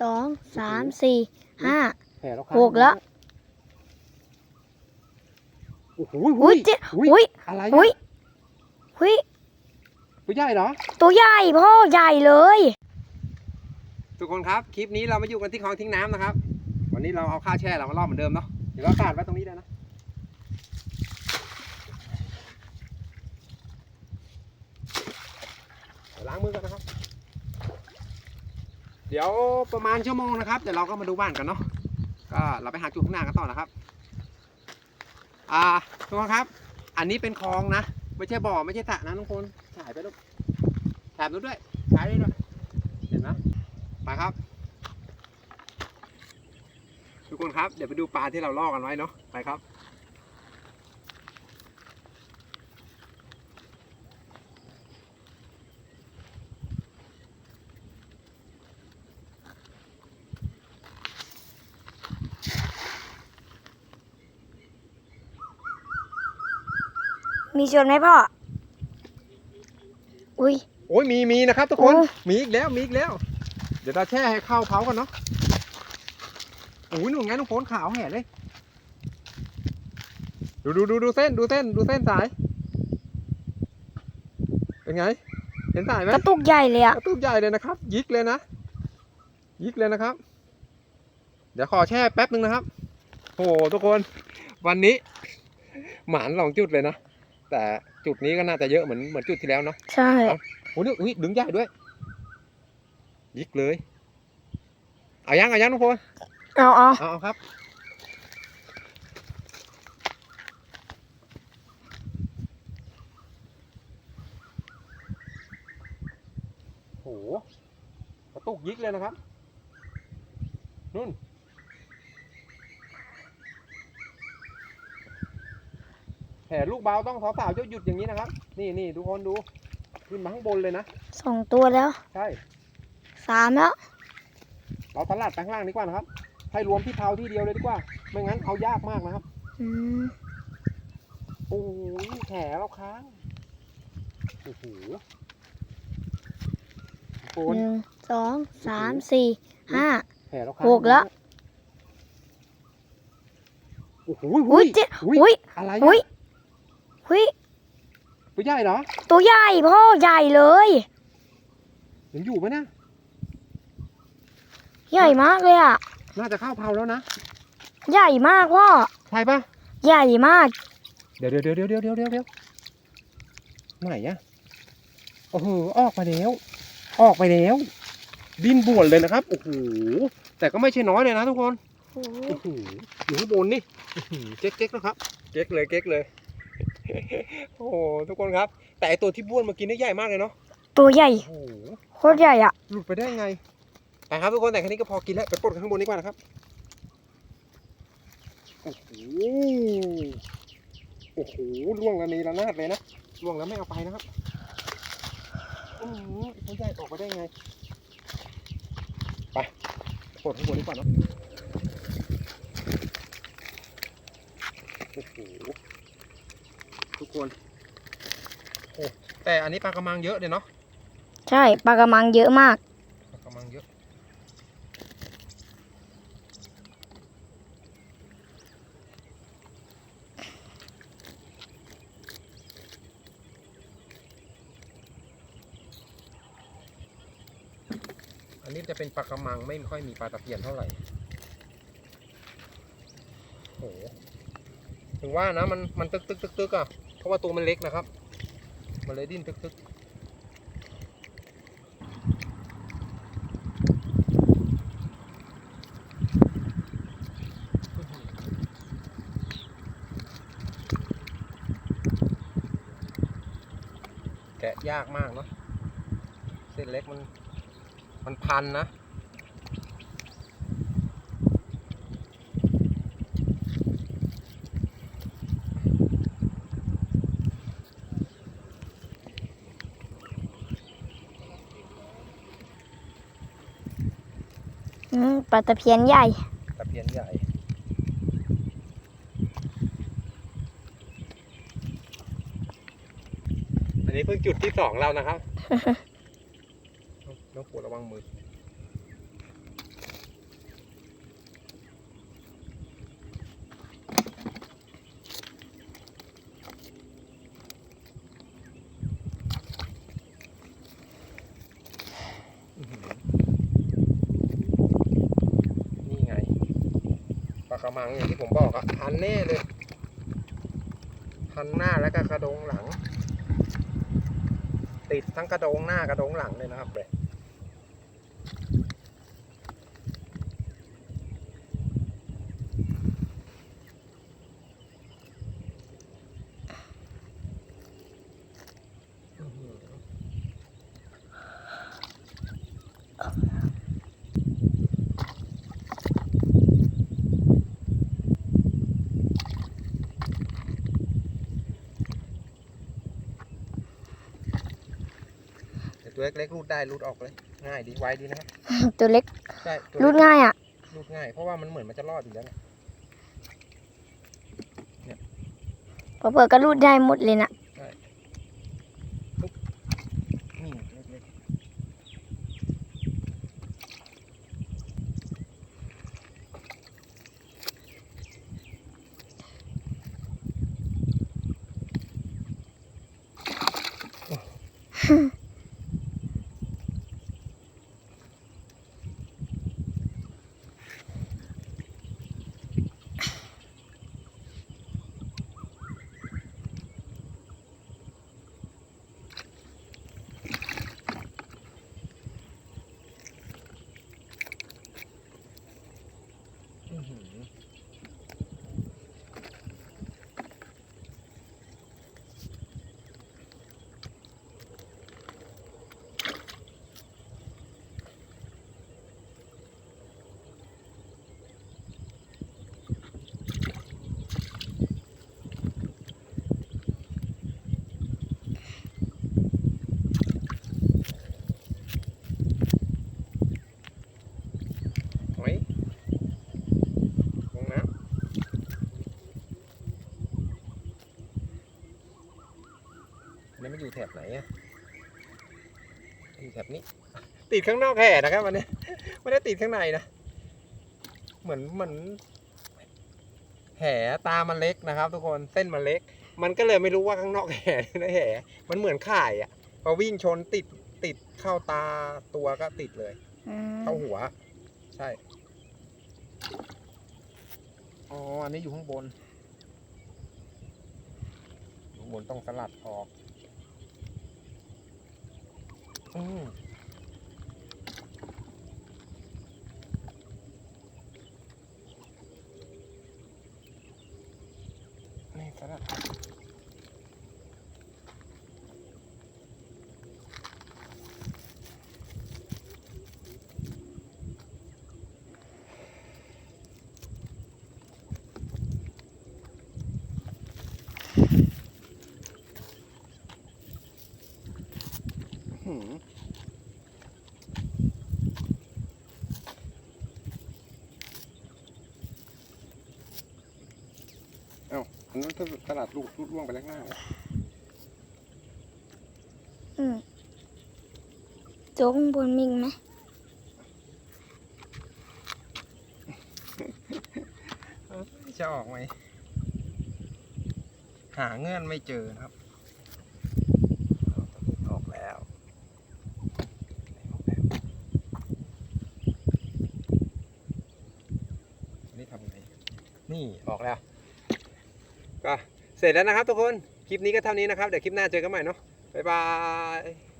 สองสามสี่ห้าแผลเราหกแล้วโอ้โหอุ้ยเจ๊อุ้ยอุ้ยอะไรอุ้ยอะอุ้ยตัวใหญ่เหรอ ตัวใหญ่พ่อใหญ่เลย ทุกคนครับ คลิปนี้เรามาอยู่กันที่คลองทิ้งน้ำนะครับ วันนี้เราเอาข้าวแช่เรามาล่อบเหมือนเดิมเนาะ เดี๋ยวเรากาดไว้ตรงนี้เลยนะ เดี๋ยวล้างมือกันนะครับ เดี๋ยวประมาณชั่วโมงนะครับ เดี๋ยวเราก็มาดูบ้านกันเนาะก็เราไปหาจุดข้างหน้ากันต่อนะครับ อ่าทุกคนครับ อันนี้เป็นคลองนะ ไม่ใช่บ่อไม่ใช่สระนะทุกคนถ่ายไปลูกถ่ายนู้นด้วยถ่ายด้วยด้วยเห็นไหมไปครับ ทุกคนครับเดี๋ยวไปดูปลาที่เราล่อกันไว้เนาะไปครับ มีชวนไหมพ่อ อุ้ย โอ้ยมีมีนะครับ ทุกคน โอ้ มีอีกแล้วมีอีกแล้ว เดี๋ยวเราแช่ให้เข้าเผากันเนาะโอ้ยหนุ่มไงน้องโฟนขาวแห่เลย ดูดูดูดูเส้นดูเส้นดูเส้นสาย เป็นไง เห็นสายไหมกระตุกใหญ่เลยอะกระตุกใหญ่เลยนะครับ ยิกเลยนะ ยิกเลยนะครับ เดี๋ยวขอแช่แป๊บนึงนะครับ โอ้โหทุกคน วันนี้ หมานสองจุดเลยนะ แต่จุดนี้ก็น่าจะเยอะเหมือนเหมือนจุดที่แล้วเนาะใช่โอ้นี่อุ้ยดึงใหญ่ด้วย ยิกเลย เอายังเอายังทุกคนเอาเอาเอาเอาครับ โหกระตุกยิกเลยนะครับนุ่น แผลลูกเบาต้องสาวๆเจ้าหยุดอย่างนี้นะครับ นี่นี่ทุกคนดูขึ้นมาข้างบนเลยนะสองตัวแล้วใช่สามแล้วเราตลาดไปข้างล่างดีกว่านะครับ ให้รวมที่เผาที่เดียวเลยดีกว่า ไม่งั้นเอายากมากนะครับอืมโอ้ยแผลเราค้างโอ้โหโอนหนึ่งสองสามสี่ห้า แผลเราค้างหกแล้ว โอ้โหอุ้ยเจ๊อุ้ยอุ้ยอะไรอุ้ย อะอุ้ยตัวใหญ่เหรอตัวใหญ่พ่อใหญ่เลย ยังอยู่ไหมนะใหญ่มากเลยอะน่าจะเข้าเผาแล้วนะ ใหญ่มากพ่อ ใช่ปะใหญ่มาก เดี๋ยวเดี๋ยวเดี๋ยวเดี๋ยวเดี๋ยวเดี๋ยวเดี๋ยวไหนอะโอ้โหออกไปแล้ว ออกไปแล้ว ดินบ่วนเลยนะครับโอ้โหแต่ก็ไม่ใช่น้อยเลยนะทุกคนโอ้โหอยู่ข้างบนนี่อื้อหือเก๊กๆนะครับ เก๊กเลยเก๊กเลย โอ้โหทุกคนครับ แต่ไอตัวที่บ้วนเมื่อกี้นี่ใหญ่มากเลยเนาะตัวใหญ่โอ้โหโคตรใหญ่อะหลุดไปได้ไงไปครับทุกคนแต่แค่นี้ก็พอกินแล้วไปปลดกันข้างบนดีกว่านะครับโอ้โหโอ้โหล่วงระเนีระนาดเลยนะล่วงแล้วไม่เอาไปนะครับอือหือเขาใหญ่ออกไปได้ไงไปปลดข้างบนดีกว่าเนาะโอ้โห ทุกคนโอ้แต่อันนี้ปลากระมังเยอะเลยเนาะใช่ปลากระมังเยอะมาก ปลากระมังเยอะอันนี้จะเป็นปลากระมังไม่ค่อยมีปลาตะเพียนเท่าไหร่โอ้โหถึงว่านะมันมันตึกตึกตึกตึกอะ เพราะว่าตัวมันเล็กนะครับ มันเลยดิ้นตึกตึกแกะยากมากเนาะเส้นเล็กมันมันพันนะ ปลาตะเพียนใหญ่ ตะเพียนใหญ่ อันนี้เพิ่งจุดที่สองเรานะครับต้องปูระวังมือ อือหือ มังอย่างที่ผมบอกอะหันแน่เลยหันหน้าแล้วก็กระดงหลัง ติดทั้งกระดงหน้ากระดงหลังเลยนะครับเบรอื้อหือ แต่ตัวเล็กๆรูดได้รูดออกเลย ง่ายดีไวดีนะครับตัวเล็กใช่ตัวรูเล็ดกง่ายอะ รูดง่ายเพราะว่ามันเหมือนมันจะรอดอยู่แล้วไงเปิดก็รูดได้หมดเลยนะนี่เล็กๆอื้อหือหอยลงน้ำอันนี้มันอยู่แถ บไหนอะอยู่แถบนี้ ติดข้างนอกแห่นะครับวันนี้ไม่ได้ติดข้างในนะ เหมือนเหมือนแห่ตามันเล็กนะครับ ทุกคนเส้นมันเล็ก มันก็เลยไม่รู้ว่าข้างนอกแห่หรือในแห่ มันเหมือนข่ายอะพอวิ่งชนติดติดเข้าตาตัวก็ติดเลยอืมเข้าหัว ใช่อ๋ออันนี้อยู่ข้างบนอยู่ข้างบนต้องสลัดออก อืมนี่สลัดออกหืม เอ้าอันนั้นถ้าสลัดลูกลูกล่วงไปแล้วหน้าแล้วอืมโจ๊กข้างบนมีอีกไหมจะออกไหม หาเงื่อนไม่เจอนะครับ ออกแล้ว นี่ทำไง นี่ออกแล้ว ก็เสร็จแล้วนะครับทุกคน คลิปนี้ก็เท่านี้นะครับ เดี๋ยวคลิปหน้าเจอกันใหม่เนาะบ๊ายบาย